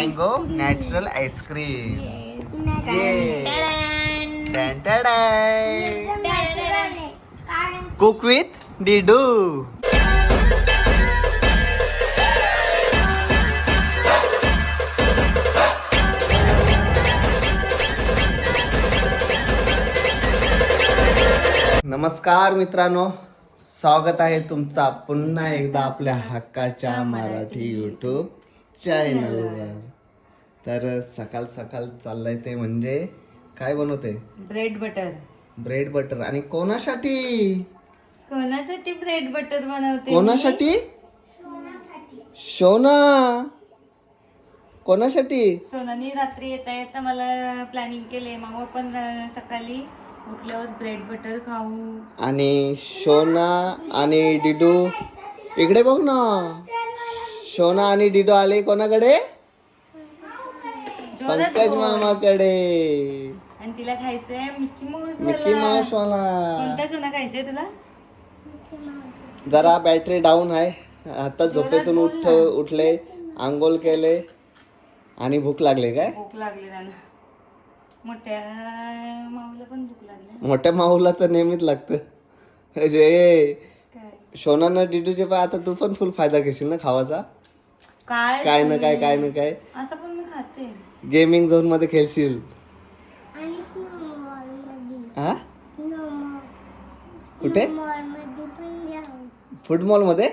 Mango natural ice cream cook with Didu नमस्कार मित्रांनो. स्वागत आहे तुमचा पुन्हा एकदा आपल्या हक्काच्या मराठी युट्यूब चॅनलवर तर सकाळ सकाळ चाललंय ते म्हणजे काय बनवते? ब्रेड बटर ब्रेड बटर आणि कोणासाठी? कोणासाठी ब्रेड बटर बनवते कोणासाठी? शोना. कोणासाठी? सोनानी रात्री येता येता मला प्लॅनिंग केले मग पण सकाळी उठल्यावर ब्रेड बटर खाऊ. आणि शोना आणि डिडू. इकडे बघ ना. शोना आणि डिडू आले कोणाकडे? पंकज मामाकडे. आणि तिला खायचंय मिक्की माऊस मिकी माऊस वाला. कोणता सोना खायचंय तुला? जरा बॅटरी डाऊन आहे. आता झोपेतून उठ उठले आंघोळ केले आणि भूक लागली काय? भूक लागली त्यानं. मोठ्या माऊला पण भूक लागली. मोठ्या माऊला तर नेहमीच लागतं. म्हणजे काय? शोनानं डिडूचे पाय आता तू पण फुल फायदा घेशील ना खावाचा? काय काय ना काय काय ना काय. असं पण मी खाते. गेमिंग झोनमध्ये खेळशील. हा? कुठे? फुटबॉलमध्ये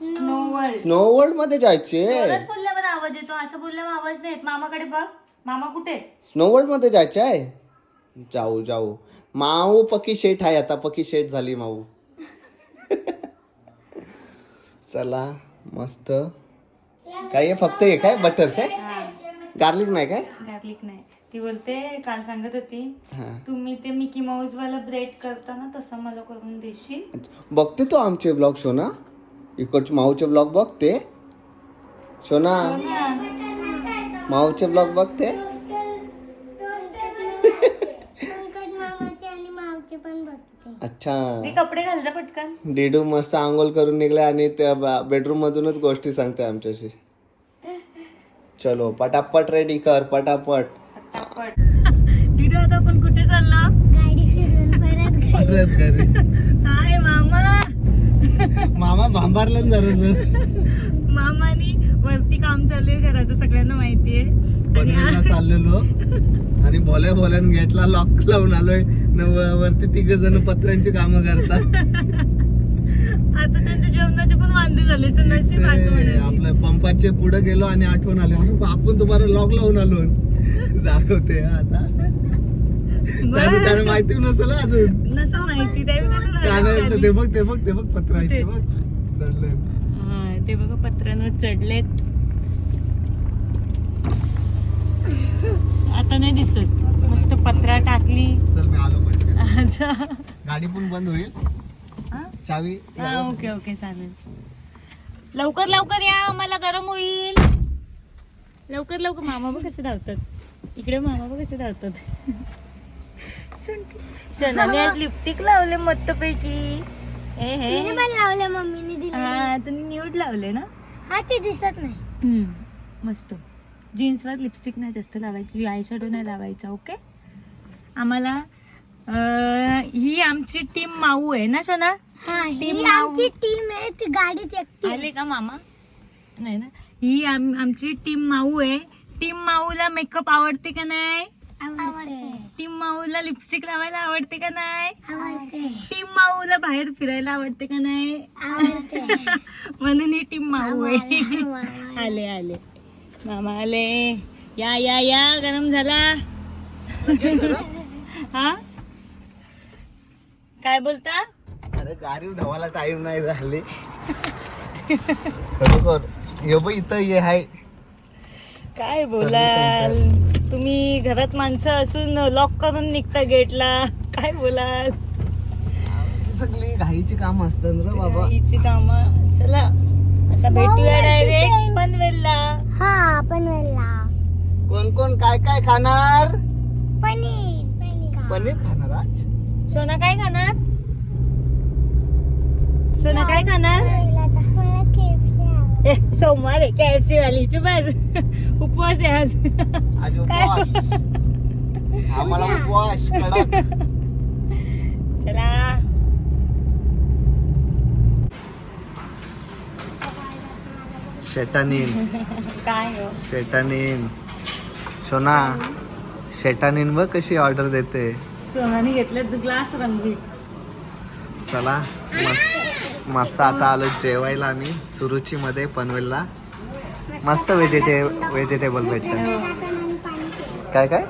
स्नो वर्ल्ड स्नो वर्ल्डमध्ये? जायचे. जोरात बोलल्यावर आवाज येतो. असं बोलल्यावर आवाज नाही येत मामाकडे बघ. मामा कुठे? स्नो वर्ल्डमध्ये जायचे आहे? जाऊ जाऊ. माऊ पकी शेठ आहे. आता पकी शेठ झाली माऊ. चला मस्त. काय आहे? फक्त हे काय? बटर काय? गार्लिक नाही काय? गार्लिक नाही. ती बोलते काल सांगत होती तुम्ही ते मिकी माऊस वाला ब्रेड करताना तसं मला करून देशील. बघते तो आमचे ब्लॉग शोना इकडचे माऊचे ब्लॉग बघते. शोना माऊचे ब्लॉग बघते. अच्छा. मी कपडे घालता पटकन. डिडू मस्त आंघोळ करून निघले आणि त्या बेडरूम मधूनच गोष्टी सांगते आमच्याशी. चलो पटापट रेडी कर पटापट. पटापट. डिडू आता आपण कुठे चाललो? काय मामा? मामा भांबारला जरा मामानी वरती काम चालू आहे घराचं सगळ्यांना माहितीये. चाललेलो. आणि भोल्या भोल्यान गेटला लॉक लावून आलोय. वरती तिघ जण पत्र्यांची कामं करतात. आता त्यांच्या जेवणाचे पण वांदे झाले तर नशीब आपल्या पंपाचे पुढे गेलो आणि आठवण आले. आपण तुम्हाला लॉक लावून आलो. दाखवते आता. त्याला माहिती नसेल अजून. नसं माहिती ते बघ ते बघ ते बघ पत्र आहे ते बघ. चढलंय हा ते बघा पत्रांवर चढलेत. आता नाही दिसत. मस्त पत्रा टाकली. चल मी आलो पटकन अच्छा. गाडी पण बंद होईल. हा? चावी हा ओके ओके चालेल. लवकर लवकर या मला गरम होईल. लवकर लवकर. मामा बघ कसे धावतात. इकडे मामा बघ कसे धावतात. शनाने आज लिपस्टिक लावले मस्त पैकी हे. हे लावले मम्मीने. हा तुम्ही न्यूड लावले ना? हा ते दिसत नाही. हम्म, मस्त. जीन्सवर लिपस्टिक नाही जास्त लावायची आय शॅडो नाही लावायचा ओके आम्हाला अं, ही आमची टीम माऊ आहे ना सोना हा टीम ही. आमची टीम आहे ती गाडीत एकटी आले का मामा? नाही ना. ही आम- आमची टीम माऊ आहे. टीम माऊला मेकअप आवडते का नाही? टीम माऊला लिपस्टिक लावायला आवडते का नाही? आवडते. टीम माऊला बाहेर फिरायला आवडते का नाही? आवडते. म्हणून ही टीम माऊ आहे. आले आले. मामा आले. या या या. गरम झाला. हा? काय बोलता? अरे गाडी धावायला टाइम नाही राहिले. खरोखर ये बघ इथं ये हाय काय बोलाल? तुम्ही घरात माणसं असून लॉक करून निघता गेटला. काय बोलाल? सगळी घाईची काम असतात रे बाबा. हिची काम. चला आता भेटूया डायरेक्ट पनवेलला. हा पनवेलला. कोण कोण काय काय खाणार? पनीर पनीर पनीर खाणार आज? सोना काय खाणार? सोना काय खाणार. ए सोमवार आहे के एफ सी वाली चुप बस. उपवास आहे आज. आज उपवास. आम्हाला उपवास कडक. चला. शेटानीन काय हो? शेटानीन सोना शेटानीन बघ कशी ऑर्डर देते. सोनाने घेतलं ग्लास रंगवी चला मस्त. मस्त आता आलो जेवायला आम्ही सुरुची मध्ये पनवेलला. मस्त व्हेजिटे व्हेजिटेबल भेटतं. काय काय?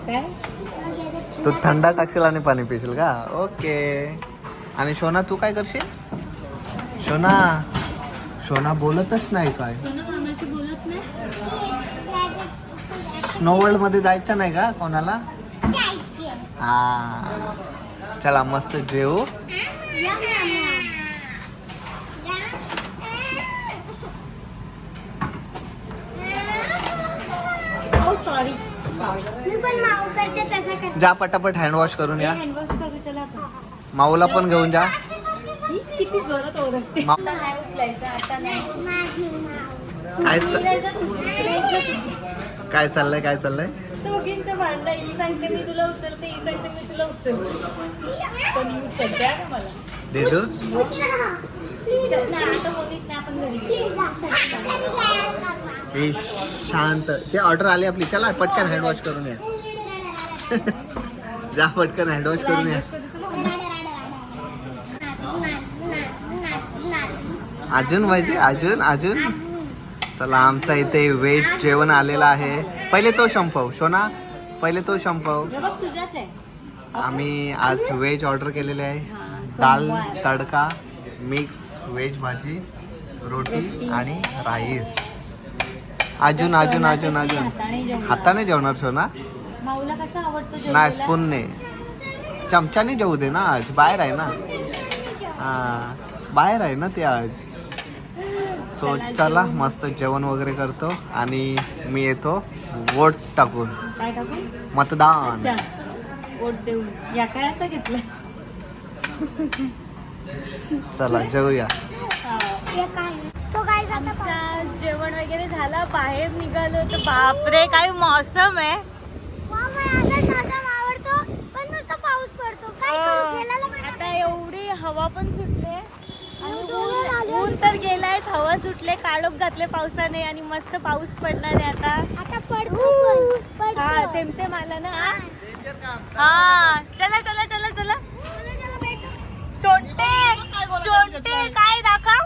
तू थंडा टाकशील आणि पाणी पिशील का? ओके. आणि शोना तू काय करशील? शोना शोना बोलतच नाही काय. सोना मामाशी बोलत नाही. स्नो वर्ल्डमध्ये जायचं नाही का कोणाला. हा. चला मस्त जेवू या मामा. ओ सॉरी मी पण माऊ करते तसं करते. जा पटापट हँडवॉश करून या. हँडवॉश करू चला आपण माऊला पण घेऊन जा. ही किती जोरात ओरडते. मा- आता नाही उचलायचं आता नाही. माझी माऊ काय च- उचलायचं तू. काय चाललंय काय चाललंय? दोघींचं भांडण ही सांगते मी तुला उचलते ही सांगते मी तुला उचलते. पण ही उचलते हा का मला? देदू? हे शांत. ते ऑर्डर आली आपली. चला पटकन हँडवॉश करून या. जा पटकन हँडवॉश करून या. अजून पाहिजे अजून अजून? चला आमचा इथे व्हेज जेवण आलेलं आहे. पहिले तो संपव सोना. पहिले तो संपव आम्ही आज व्हेज ऑर्डर केलेले आहे. दाल तडका. मिक्स व्हेज भाजी रोटी आणि राईस. अजून अजून अजून अजून. हाताने जेवणार. सोना? माऊला कसं आवडतं नाही? स्पूनने. चमच्याने जेवू दे ना आज. बाहेर आहे ना. हा बाहेर आहे ना ते आज. सो चला मस्त जेवण वगैरे करतो आणि मी येतो वोट टाकून. मतदान. वोट देऊन. या काय असं घेतलं? चला जेवूया जेवण वगैरे झालं बाहेर निघालो तर बापरे काय मौसम आहे. आवडतो पण नुसतं पाऊस पडतो. काय करू? खेळायला पण आता एवढी हवा पण सुटले आणि डोंगर ऊन तर गेलाय हवा सुटले काळोख घातले पावसाने आणि मस्त पाऊस पडणार आहे आता. हा थेंब आला ना? हा? हा चला चला, चला, भेटू. सोंटे काय दाखव?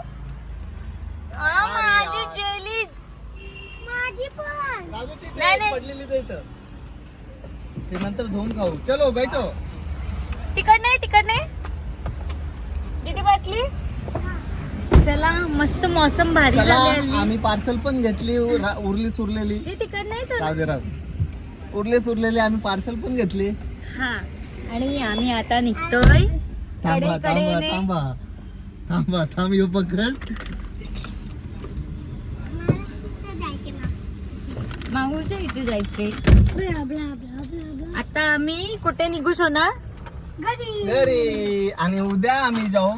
हा, माझी जेलीच माझी पण. नाही, नाही. पडलेली ते नंतर धुवून खाऊ. चलो बैठो. तिकड नाही तिकड नाही दीदी बसली? चला मस्त मौसम भारी चला झाले हल्ली. आम्ही पार्सल पण घेतली उर- उरली सुरलेली. हे तिकड नाही सोड राहू दे राहू दे. उरले सुरलेली आम्ही पार्सल पण घेतली. हा. आणि आम्ही आता निघतोय. थांबा थांबा. थांबा. थांबा थांब येऊ पकड. माहूच्या इथे जायचे. Blah, blah, blah, blah, blah. आता आम्ही कुठे निघू सोना? घरी. घरी आणि उद्या आम्ही जाऊ.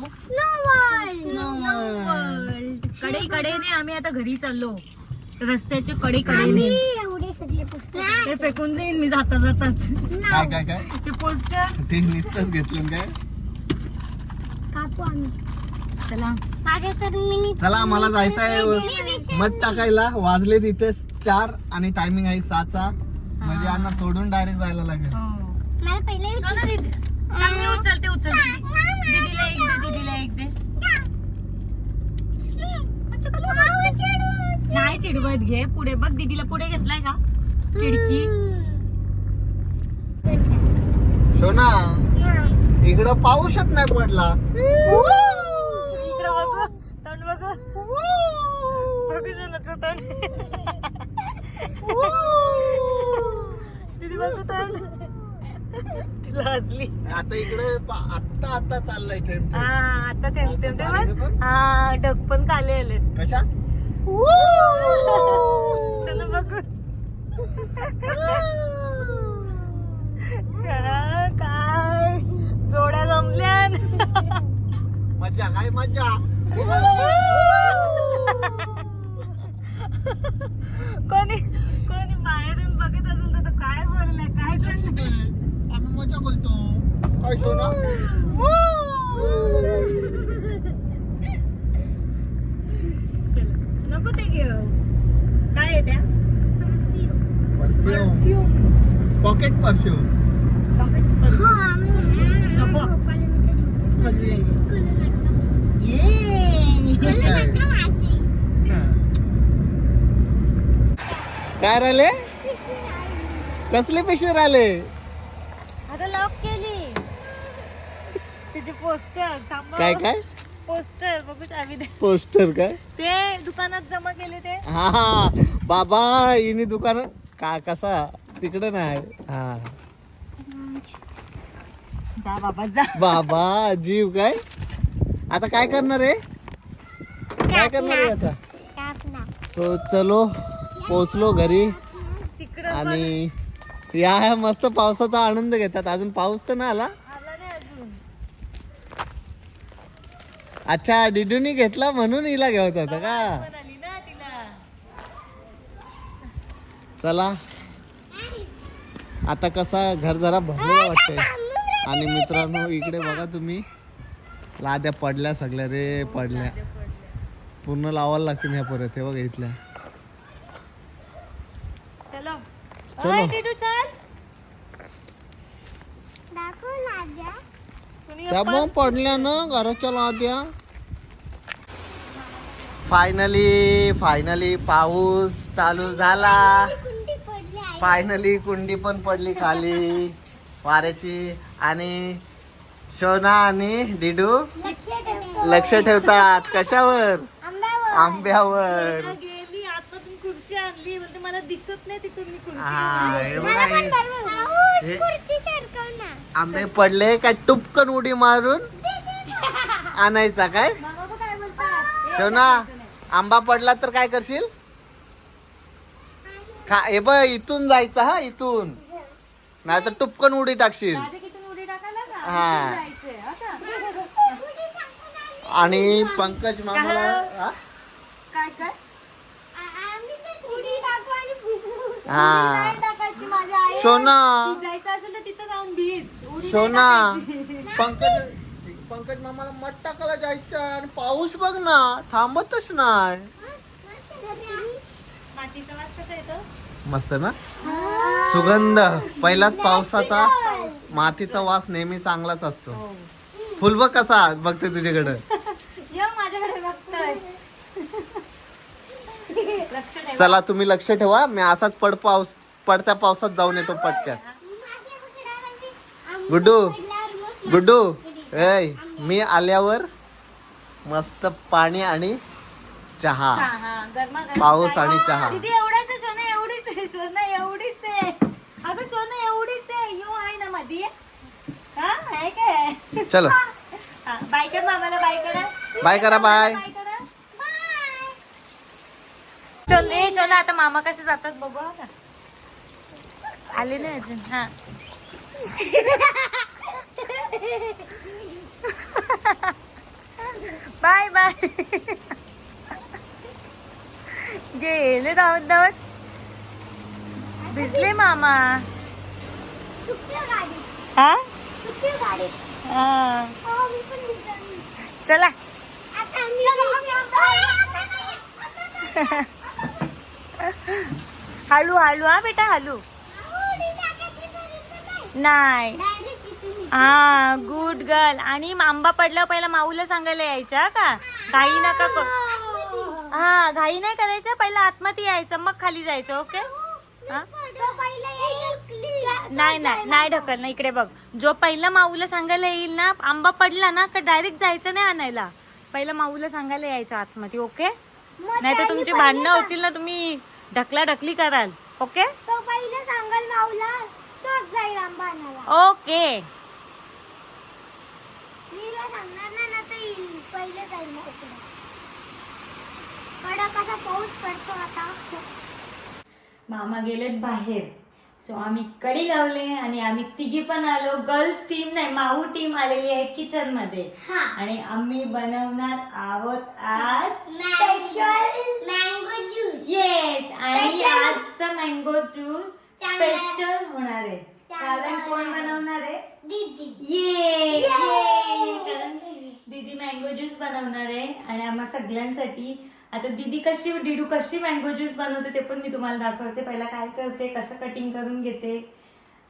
कडे कडेने आम्ही आता घरी चाललो. रस्त्याच्या कडे कडेने एवढे सगळे पुस्तक ते फेकून देईन मी जाता जाताच. काय काय काय? ते पोस्टर ते नुसतंच घेतलं काय? कापू आम्ही. चला. तर चला मला जायचं आहे मध टाकायला. वाजले तिथे चार आणि टायमिंग आहे सहाचा. म्हणजे यांना सोडून डायरेक्ट जायला लागेल. हो. मला पहिले सोना दीदी थांब, मी उचलते उचलते दीदीला एक दे दीदीला एक दे. नाही चिडवत घे. पुढे बघ दीदीला पुढे घेतलाय का? चिडकी. शोना इकडं पाऊसच नाही पडला. तोंड बघू बघू सोनाचं तोंड दीदी बघू तोंड तिला हसली आता इकडे आत्ता आत्ता चाललंय थेंब हा आता थेंब थेंब ते पाणी बघ. पण? हा ढग पण खाली आले कशा? सोनू बघू. काय? जोड्या जमल्या मज्जा काय मज्जा कोणी कोणी बाहेरून बघत असेल तर तो काय बोललाय काय चाललंय आम्ही मजा बोलतो काय सोना चला, नको ते घेऊ. काय आहे त्या? परफ्यूम पॉकेट परफ्यूम ये काय राहिले? कसले पिशवी राहिले आता लॉक केली त्याचे पोस्टर थांबा काय काय? पोस्टर पोस्टर काय? ते दुकानात जमा केले ते. हा हा. बाबा इनी दुकान. का कसा? तिकडे नाही. हा. जा बाबा जा. बाबा जीव काय? आता काय करणार आहे? काय करणार आहे आता? सो चलो पोचलो घरी. तिकडं आणि या मस्त पावसाचा आनंद घेतात. अजून पाऊस तर नाही आला आला नाही अजून अच्छा डिडूनी घेतला म्हणून हिला घेत होता का? चला. आता कसा घर जरा भरलेला वाटतंय. आणि मित्रांनो इकडे बघा तुम्ही. लाद्या पडल्या सगळ्या रे पडल्या. पूर्ण लावायला लागतील ह्या परत हे बघा इथल्या. चलो. त्या पण पडल्या ना घराच्या लाद्या. फायनली फायनली पाऊस चालू झाला. फायनली कुंडी पण पडली खाली. वाऱ्याची. आणि शोना आणि डिडू लक्ष ठेवतात. कशावर? आंब्यावर. तिला गेली आतमधून खुर्ची आणली. म्हणजे मला दिसत नाही तिथून मी खुर्ची बघा आंबे पडले काय टुपकन उडी मारून आणायचा काय? शोना. आंबा पडला तर काय करशील? खा हे बघ इथून जायचं हा इथून. नाही तर टुपकन उडी टाकशील. माझ्या किती उडी टाकायला का? हा. हा? आणि पंकज मामाला हा? काय काय? हा. सोना. जायचं असेल तर तिथं जाऊन भीज. उडी सोना. पंकज पंकज मामाला मठ टाकायला जायचं आणि पाऊस बघ ना थांबतच नाही. मस्त ना? सुगंध. पहिलाच पावसाचा मातीचा वास नेहमी चांगलाच असतो. फुल बघ कसा बघते तुझ्याकडं. चला तुम्ही लक्ष ठेवा. मी असाच पड पाऊस पडत्या पावसात जाऊन येतो पटक्यात. गुड्डू गुड्डू. ऐ मी आल्यावर मस्त पाणी आणि चहा. पाऊस आणि चहा. दीदी एवढाच आहे सोना एवढीच आहे सोना एवढीच आहे. अगं सोना एवढीच आहे. यो आहे ना मध्ये हा आहे काय? चलो. हा, बाय कर मामाला बाय करा. बाय करा बाय. बाय करा. चल ए सोना आता मामा कसे जातात बघू हा का? आले नाही अजून हा. बाय बाय गेले धावत धावत भिजले मामा हा हा. चला. हळू हळू हा बेटा हळू. नाही हा गुड गर्ल आणि आंबा पडला पहिला माऊला सांगायला यायचं का? घाई नका हा घाई नाही करायचं पहिला आतमध्ये यायचं मग खाली जायचं ओके हा? नाही नाही नाही ढकल ना इकडे बघ. जो पहिला माऊला सांगायला येईल ना आंबा पडला ना का डायरेक्ट जायचं नाही आणायला? पहिला माऊला सांगायला यायचं आतमध्ये ओके नाही तर तुमची भांडणं होतील ना तुम्ही ढकला ढकली कराल ओके तो पहिले सांगाल माऊला ओके मीला सांगणार ना ना तर येईल पहिले जाईल मग इकडे. कडक असा पाऊस पडतो आता मामा गेलेत बाहेर सो आम्ही कडी लावले आणि आम्ही तिघी पण आलो गर्ल्स टीम नाही माऊ टीम आलेली आहे किचनमध्ये हा. आणि आम्ही बनवणार आहोत आज स्पेशल मँगो ज्यूस येस आणि Special. आजचा मँगो ज्यूस चांगला. स्पेशल होणार आहे कारण कोण. बनवणार आहे दीदी. ये Yay! ये. कारण दीदी मँगो ज्यूस बनवणार आहे आणि आम्हा सगळ्यांसाठी. आता दीदी कशी डिडू कशी मँगो ज्यूस बनवते ते पण मी तुम्हाला दाखवते. पहिला काय करते कसं कटिंग करून घेते.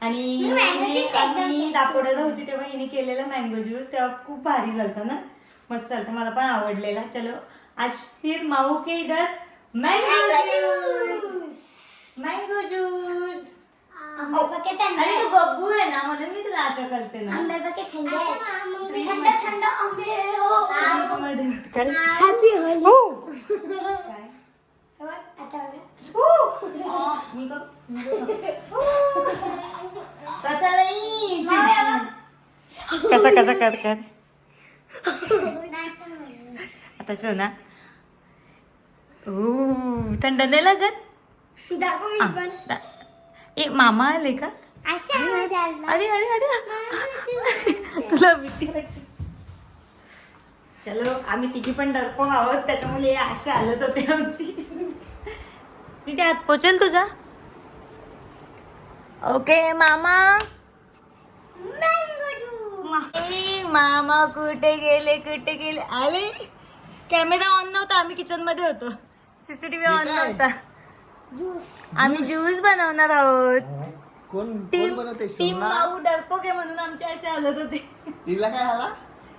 आणि मी mango हिने- juice एकदम आम्ही tasty दापोड्याला होती तेव्हा हिने केलेलं मँगो ज्यूस तेव्हा खूप भारी झालतं ना? मस्त झालं मला पण आवडलेला. चलो आज फिर माऊ के इधर. मँगो ज्यूस मँगो ज्यूस आंबे बघे थंड आणि तू गब्बू आहे ना म्हणून मी तुला आता करते ना. आंबे बघे थंड थंड. थंड आंबे. हो? हॅपी होली काय? आता बघा. आ, मी कर- मी कर. कशाला ई? कसा कसा कर कर. आता शोना ओ थंड नाही लागत? दाखव मी पण. ए मामा आले का. अरे अरे अरे तुला भीती वाटते. चलो आम्ही तिघी पण डरपो आहोत त्याच्यामुळे असे आलत होते आमची. तिथे हात पोचेल तुझा? ओके मामा? मामा कुठे गेले कुठे गेले? आले. कॅमेरा ऑन नव्हता आम्ही किचनमध्ये होतो. CCTV on? नव्हता. आम्ही ज्यूस बनवणार आहोत. कोण कोण टीम बनवते टीम शोना माऊ डरपोक आहे म्हणून आमचे असे आलत होते. तिला काय झाला?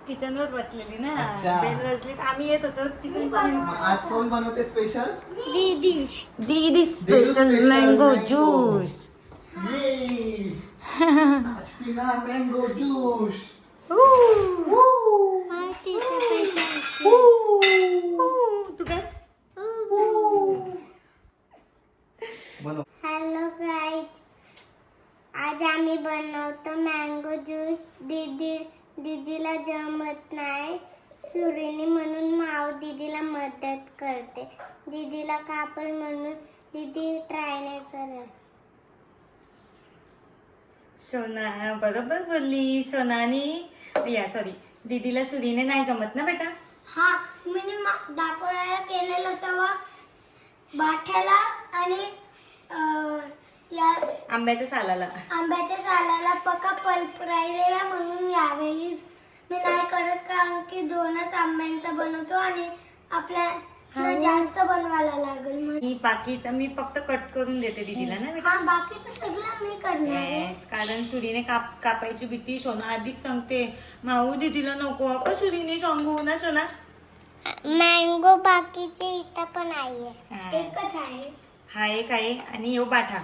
किचन वर बसलेली ना. अच्छा. बेल बसली. आम्ही येत होतो. तिसरी मग आज कोण बनवते स्पेशल दीदी दीदी special special mango mango. Juice आज पिणार मँगो ज्यूस तू काय बनव हॅलो गाईज आज आम्ही बनवतो मँगो ज्यूस दीदी दीदीला जमत नाही सुरीनी म्हणून माव दीदीला मदत करते कापड म्हणून दीदी ट्राय नाही करत. सोना बरोबर बोलली. सोनानी या सॉरी दीदीला सुरीने नाही जमत ना बेटा? हा मी दापोळ्याला केलेलं तेव्हा बाठ्याला आणि अं, या आंब्याच्या सालाला. आंब्याच्या सालाला पक्का पल्प राहिलेला म्हणून यावेळी मी नाही करत कारण की दोनच आंब्यांचा बनवतो आणि जास्त बनवायला लागेल म्हणून ही बाकीचं मी फक्त कट करून देते दीदीला ना. बेटा हा बाकीचं सगळं मी करणार आहे. Yes, कारण सुरीने काप कापायची भीती सोना आधीच सांगते. माऊ दीदीला नको का सुरीने सांगू ना सोना. मँगो बाकीचे इथं पण आहे. हा. एकच आहे. हा एक आहे आणि यो बाठा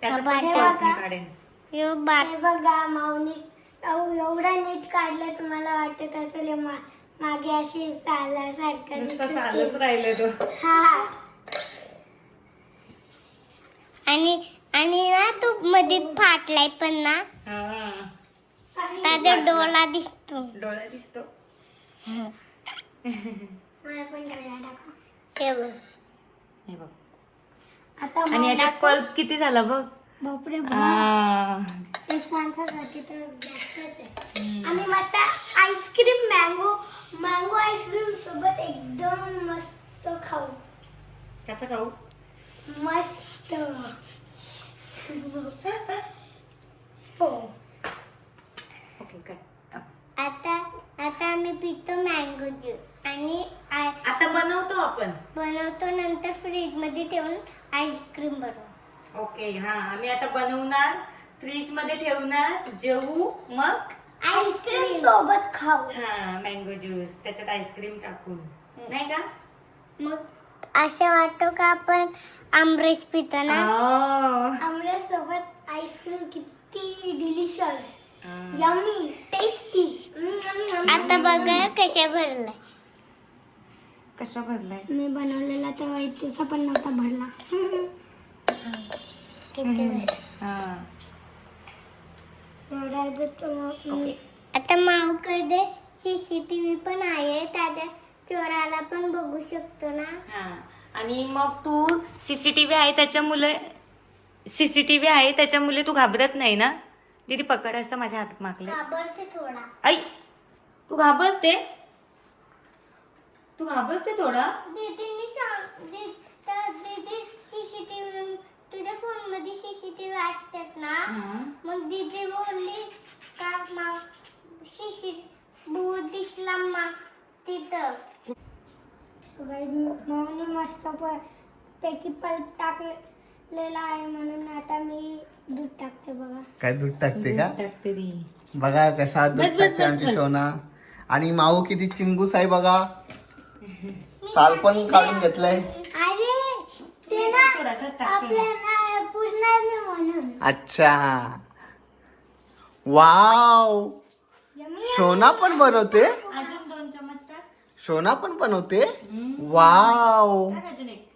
त्याचा हा, पण बाठा पल्प मी का? काढेन. यो हे बघा माऊनी एव- एवढा नीट काढलं तुम्हाला वाटत असेल हे मा- मागे अशी सालासारखं नुसतं राहिले तो. हा. आणि आणि ना तो मध्ये फाटलाय पण ना. हा. त्याचा डोळा दिसतो. डोळा दिसतो. मला पण डोळा दाखव. हे बघ. हे बघ. आता आणि मला याच्यात पल्प किती झाला बघ? बापरे एक माणसासाठी तर जास्तच आहे. आम्ही मस्त आईस्क्रीम मँगो मँगो आईस्क्रीम सोबत एकदम मस्त खाऊ. कसं खाऊ? मस्त. हो. ओके कट आता आता आम्ही पितो मँगो ज्यूस आणि आ- आता बनवतो आपण. बनवतो नंतर फ्रीजमध्ये ठेवून आईस्क्रीम बनवू ओके हा आम्ही आता बनवणार फ्रीजमध्ये ठेवणार जेवू मग आईस्क्रीम सोबत खाऊ. हा मँगो ज्यूस त्याच्यात आईस्क्रीम टाकून. नाही का? मग असं वाटतो का आपण आमरेस पितो ना? आ, आमरेस सोबत आईस्क्रीम किती डिलिशियस आ. यमी टेस्टी आता बघा कशा भरलाय. कशा भरलाय? मी बनवलेला तेव्हा तुझा पण नव्हता भरला. आता माऊकडे सीसीटीव्ही पण आहे. त्याच्या चोराला पण बघू शकतो ना. हा. आणि मग तू सीसीटीव्ही आहे त्याच्यामुळे सीसीटीव्ही आहे त्याच्यामुळे तू घाबरत नाही ना? दीदी पकड असं माझ्या हात मागले. घाबरते थोडा. आई तू घाबरते? तू घाबरते थोडा? दीदीने सांग दीदी तुझ्या फोनमध्ये सीसीटीव्ही असतात ना मग दीदी बोलली का मग सीसी भूत दिसला मग तिथं. मम्मीने मस्त पैकी पल्प टाकलेला आहे म्हणून आता मी दूध टाकते बघा. काय दूध टाकते का? टाकते ती. बघा कशा दूध टाकते आमची. शोना. आणि माऊ किती चिंगूस आहे बघा. साल पण काढून घेतलंय. थोडासाच टाकशील. आपल्याला पुरणार नाही म्हणून. अच्छा. वाव. यम्मी शोना पण बनवते? अजून दोन चमच टाक. शोना पण बनवते? वाव. टाक अजून एक.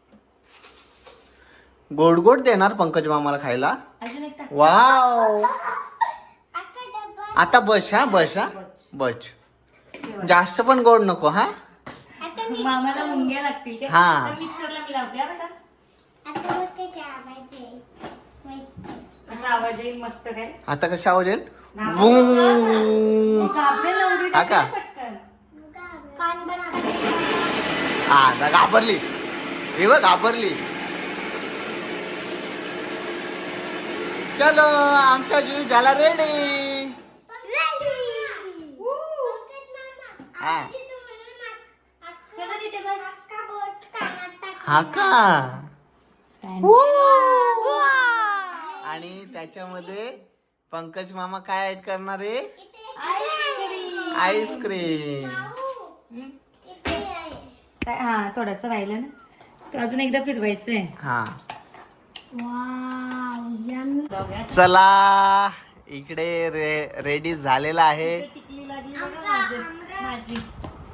गोड गोड देणार पंकज मामाला खायला? अजून एक टाक. वाव. डब्बा. आता बस हा बस हा. बस. जास्त पण गोड नको हा? आता मी मामाला मुंग्या लागतील ते. हा. मिक्सरला मी लावते हा बेटा. कसे आवायचे असा आवाज येईल? मस्त काय? आता कशा आवाज येईल? बूम. उडी हा का? पटकन? आता घाबरली. हे बघ घाबरली. चलो आमचा जीव झाला रेडी हा. चला तिथे बस. हा का. आणि त्याच्यामध्ये पंकज मामा काय ऍड करणार आहे? आईस्क्रीम आईस्क्रीम भाऊ, इथे आहे. काय हा थोडस राहिलं ना? अजून एकदा फिरवायचंय. हा. चला इकडे रे रेडी झालेला आहे.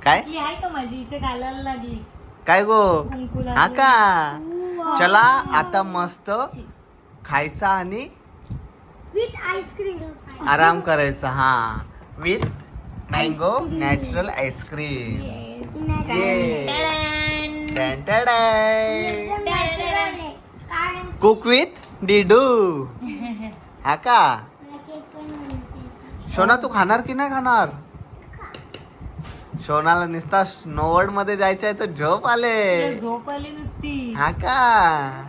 काय? टिकली आहे का माझी? इथे घालायला लागली. काय गो? हा. का? चला आता मस्त खायचा आणि With ice cream. आराम करायचा हा. With mango natural ice cream cook with Didu हा का? सोना तू खाणार की नाही खाणार? सोनाला नुसता स्नोवर्डमध्ये जायचं आहे तर झोप आले. झोप आली हा का.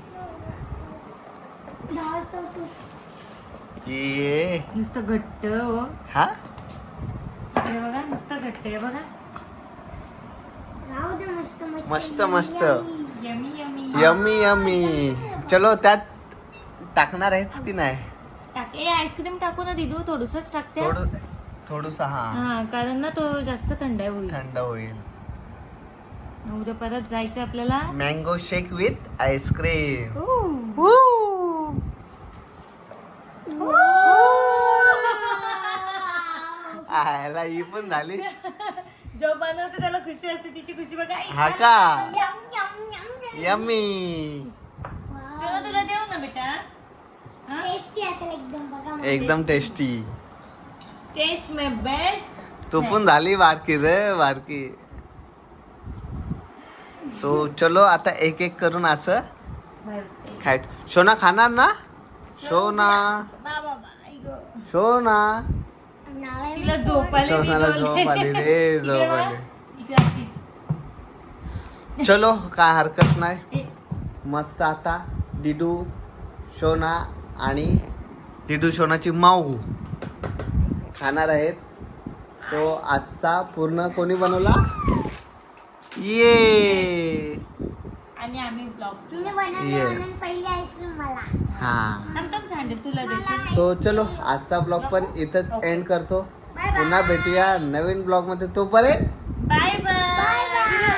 ये. नुसतं घट्ट हो. हा? इकडे बघा नुसतं घट्ट आहे बघा. मस्त मस्त. मस्त, मस्त. Yummy yummy yummy yummy. चलो त्यात टाकणार आहेच की नाही? टाक. ए आईस्क्रीम टाकू ना दिदू थोडस टाकते. हा. थोडं थोडस हा. हा कारण ना तो जास्त थंड होईल. थंड होईल. उद्या परत जायचं आपल्याला? Mango shake with ice cream. आयला ही पण झाली. जो बनवतो त्याला खुशी असते तिची खुशी बघा. हा का? Yum yum yum yum yummy शोना तुला देऊ ना बेटा. हा? टेस्टी असेल एकदम बघा एकदम टेस्टी टेस्ट में बेस्ट तू पण झाली बारकी रे बारकी सो चलो आता एक एक करून असं खाय सोना खाणार ना सोना. सोना नाला तिला झोप आली ती सोनाला बोलते. झोप आली रे इकडे झोप बघा. आली इकडे अशी. चलो काय हरकत नाही मस्त आता डिडू शोना आणि डिडू शोनाची माऊ खाणार आहेत सो आजचा पूर्ण कोणी बनवला ये. आणि आम्ही ब्लॉग तिने बनवली Yes. म्हणून पहिली आईस्क्रीम मला. हा. तुला देते. सो चलो आजचा ब्लॉग पण इथंच एंड करतो. Bye bye. पुन्हा भेटूया नवीन ब्लॉगमध्ये. तोपर्यंत बाय बाय बाय बाय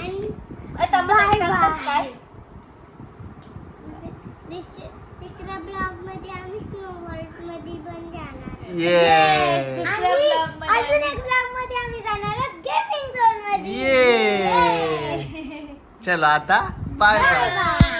आणि बाय Bye bye. बाय तिस- तिसऱ्या ब्लॉगमध्ये आम्ही स्नोवर्ल्डमध्ये पण जाणार ये दुसऱ्या आणि vlog मध्ये अजून एक ब्लॉगमध्ये आम्ही जाणार गेमिंग ये चलो आता बाय बाय